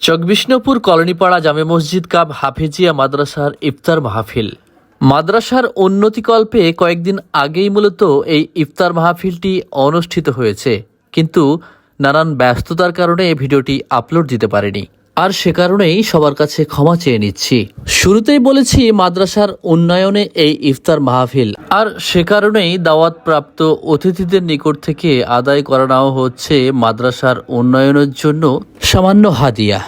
চকবিষ্ণুপুর কলোনিপাড়া জামে মসজিদ কাব হাফেজিয়া মাদ্রাসার ইফতার মাহফিল। মাদ্রাসার উন্নতিকল্পে কয়েকদিন আগেই মূলত এই ইফতার মাহফিলটি অনুষ্ঠিত হয়েছে। কিন্তু নানান ব্যস্ততার কারণে ভিডিওটি আপলোড দিতে পারেনি। আর সে কারণেই সবার কাছে ক্ষমা চেয়ে নিচ্ছি। শুরুতেই বলেছি, মাদ্রাসার উন্নয়নে এই ইফতার মাহফিল। আর সে কারণেই দাওয়াত প্রাপ্ত অতিথিদের নিকট থেকে আদায় করানো হচ্ছে মাদ্রাসার উন্নয়নের জন্য সামান্য হাদিয়া।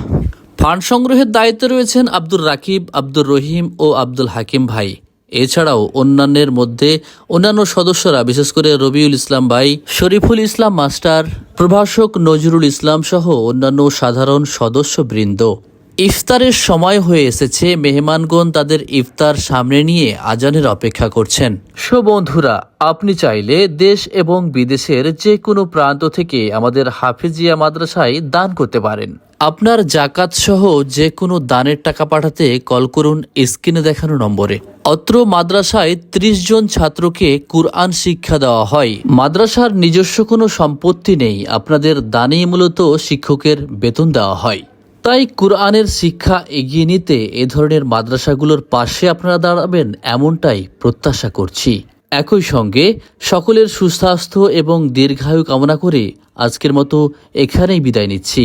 ফান্ড সংগ্রহের দায়িত্বে রয়েছেন আব্দুর রাকিব, আব্দুর রহিম ও আব্দুল হাকিম ভাই। এছাড়াও অন্যান্যের মধ্যে অন্যান্য সদস্যরা, বিশেষ করে রবিউল ইসলাম ভাই, শরীফুল ইসলাম মাস্টার, প্রভাষক নজরুল ইসলাম সহ অন্যান্য সাধারণ সদস্যবৃন্দ। ইফতারের সময় হয়ে এসেছে, মেহমানগণ তাদের ইফতার সামনে নিয়ে আজানের অপেক্ষা করছেন। সো বন্ধুরা, আপনি চাইলে দেশ এবং বিদেশের যে কোনো প্রান্ত থেকে আমাদের হাফিজিয়া মাদ্রাসায় দান করতে পারেন। আপনার জাকাত সহ যে কোনো দানের টাকা পাঠাতে কল করুন স্ক্রিনে দেখানো নম্বরে। অত্র মাদ্রাসায় ত্রিশ জন ছাত্রকে কুরআন শিক্ষা দেওয়া হয়। মাদ্রাসার নিজস্ব কোনো সম্পত্তি নেই, আপনাদের দানেই মূলত শিক্ষকের বেতন দেওয়া হয়। তাই কুরআনের শিক্ষা এগিয়ে নিতে এ ধরনের মাদ্রাসাগুলোর পাশে আপনারা দাঁড়াবেন এমনটাই প্রত্যাশা করছি। একই সঙ্গে সকলের সুস্বাস্থ্য এবং দীর্ঘায়ু কামনা করে আজকের মতো এখানেই বিদায় নিচ্ছি।